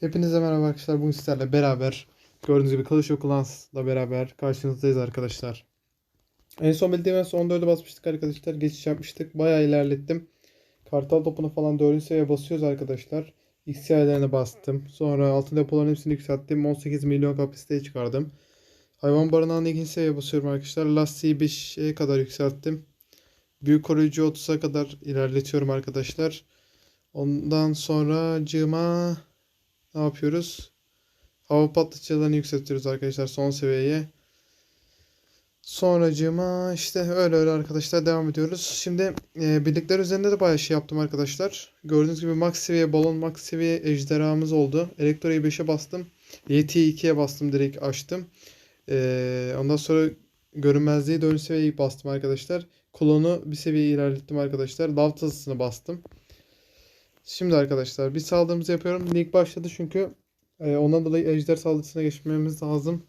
Hepinize merhaba arkadaşlar. Bugün sizlerle beraber gördüğünüz gibi Clash of Clans'la beraber karşınızdayız arkadaşlar. En son bildiğim en son 14'e basmıştık arkadaşlar. Geçiş yapmıştık. Bayağı ilerlettim. Kartal topunu falan 4. seviyeye basıyoruz arkadaşlar. XCI'lerine bastım. Sonra altın depoların hepsini yükselttim. 18 milyon kapasiteye çıkardım. Hayvan barınağını 2. seviyeye basıyorum arkadaşlar. Lastiği 5'e kadar yükselttim. Büyük koruyucu 30'a kadar ilerletiyorum arkadaşlar. Ondan sonra cıma ne yapıyoruz? Hava patlatıcılarını yükseltiyoruz arkadaşlar son seviyeye. Sonracığıma işte öyle öyle arkadaşlar devam ediyoruz. Şimdi e, birlikler üzerinde de bayağı şey yaptım arkadaşlar. Gördüğünüz gibi max seviye balon max seviye ejderhamız oldu. Elektroyu 5'e bastım. Yeti'yi 2'ye bastım direkt açtım. E, ondan sonra görünmezliği 4. seviyeye bastım arkadaşlar. Klonu bir seviye ilerlettim arkadaşlar. Lav tasasını bastım. Şimdi arkadaşlar bir saldırımızı yapıyorum. Lig başladı çünkü e, ondan dolayı ejder saldırısına geçmemiz lazım.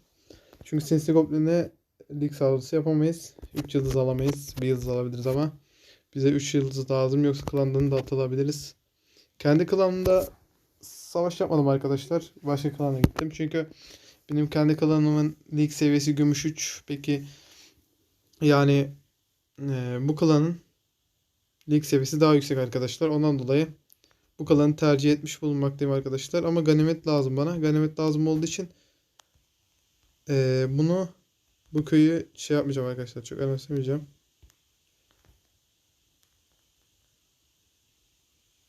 Çünkü Sinsi Goblin'e lig saldırısı yapamayız. 3 yıldız alamayız. 1 yıldız alabiliriz ama bize 3 yıldız lazım yoksa klandan da atılabiliriz. Kendi klanımda savaş yapmadım arkadaşlar. Başka klana gittim. Çünkü benim kendi klanımın lig seviyesi gümüş 3. Peki yani e, bu klanın lig seviyesi daha yüksek arkadaşlar. Ondan dolayı bu kalanı tercih etmiş bulunmaktayım arkadaşlar. Ama ganimet lazım bana. Ganimet lazım olduğu için eee, bunu bu köyü şey yapmayacağım arkadaşlar. Çok önemsemeyeceğim.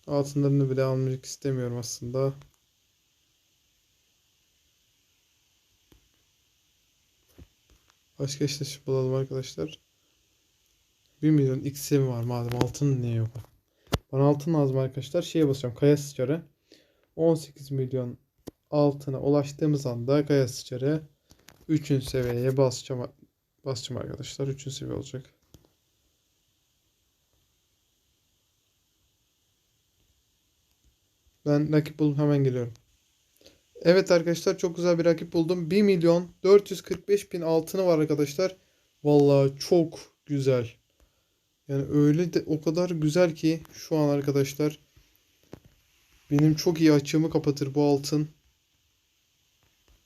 Altınlarını bile almak istemiyorum aslında. Başka eşleşme bulalım arkadaşlar. 1 milyon X'im var madem altın niye yok? Bana altın lazım arkadaşlar. Şeye basacağım. Kaya sıçarı. 18 milyon altına ulaştığımız anda kaya sıçarı 3. seviyeye basacağım. Basacağım arkadaşlar. 3. seviye olacak. Ben rakip bulup hemen geliyorum. Evet arkadaşlar çok güzel bir rakip buldum. 1 milyon 445 bin altını var arkadaşlar. Vallahi çok güzel. Yani öyle de o kadar güzel ki şu an arkadaşlar benim çok iyi açığımı kapatır bu altın.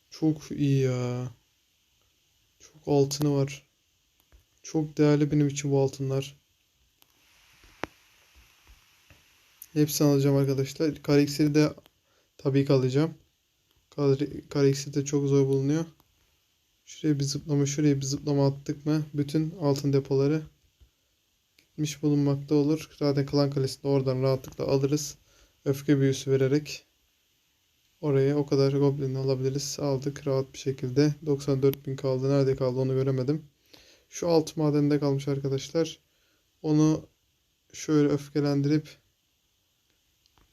Çok iyi ya. Çok altını var. Çok değerli benim için bu altınlar. Hepsini alacağım arkadaşlar. İksiri de tabii ki alacağım. İksiri de çok zor bulunuyor. Şuraya bir zıplama, şuraya bir zıplama attık mı bütün altın depoları gitmiş bulunmakta olur. Zaten Klan Kalesi'nde oradan rahatlıkla alırız. Öfke büyüsü vererek oraya o kadar goblin alabiliriz. Aldık rahat bir şekilde. 94 bin kaldı. Nerede kaldı onu göremedim. Şu alt madende kalmış arkadaşlar. Onu şöyle öfkelendirip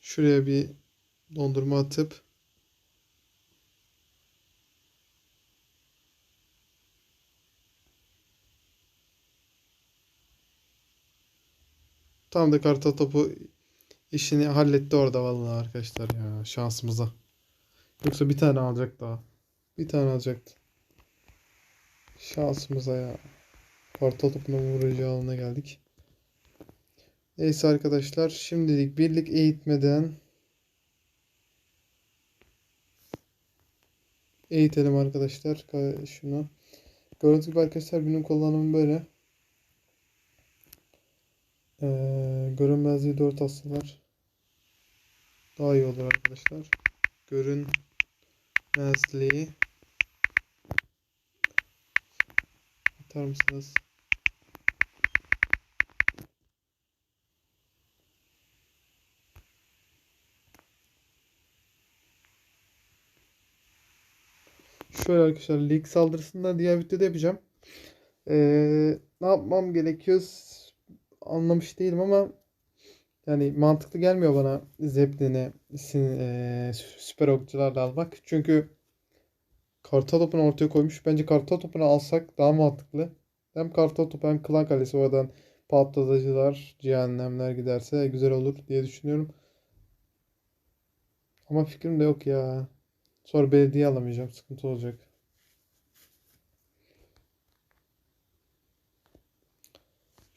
şuraya bir dondurma atıp tam da kartal topu işini halletti orada vallahi arkadaşlar ya şansımıza. Yoksa bir tane alacak daha. Bir tane alacaktı. Şansımıza ya. Kartal topuna vuracağı alana geldik. Neyse arkadaşlar şimdilik birlik eğitmeden eğitelim arkadaşlar Ka- şunu. Gördüğünüz gibi arkadaşlar benim kullanımım böyle. Ee, görünmezliği 4 astılar. Daha iyi olur arkadaşlar. Görünmezliği atar mısınız? Şöyle arkadaşlar lig saldırısında diğer videoda yapacağım. Ee, ne yapmam gerekiyor anlamış değilim ama yani mantıklı gelmiyor bana Zeppelin'i eee, süper okçularla almak. Çünkü kartal topunu ortaya koymuş. Bence kartal topunu alsak daha mantıklı. Hem kartal topu hem klan kalesi oradan patlatıcılar, cehennemler giderse güzel olur diye düşünüyorum. Ama fikrim de yok ya. Sonra belediye alamayacağım. Sıkıntı olacak.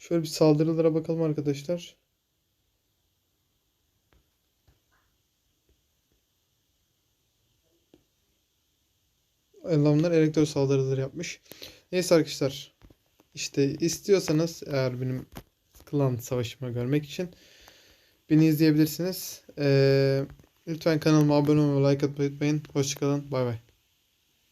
Şöyle bir saldırılara bakalım arkadaşlar. Adamlar elektro saldırıları yapmış. Neyse arkadaşlar. İşte istiyorsanız eğer benim klan savaşımı görmek için beni izleyebilirsiniz. Ee, lütfen kanalıma abone olmayı, like atmayı unutmayın. Hoşçakalın. Bay bay.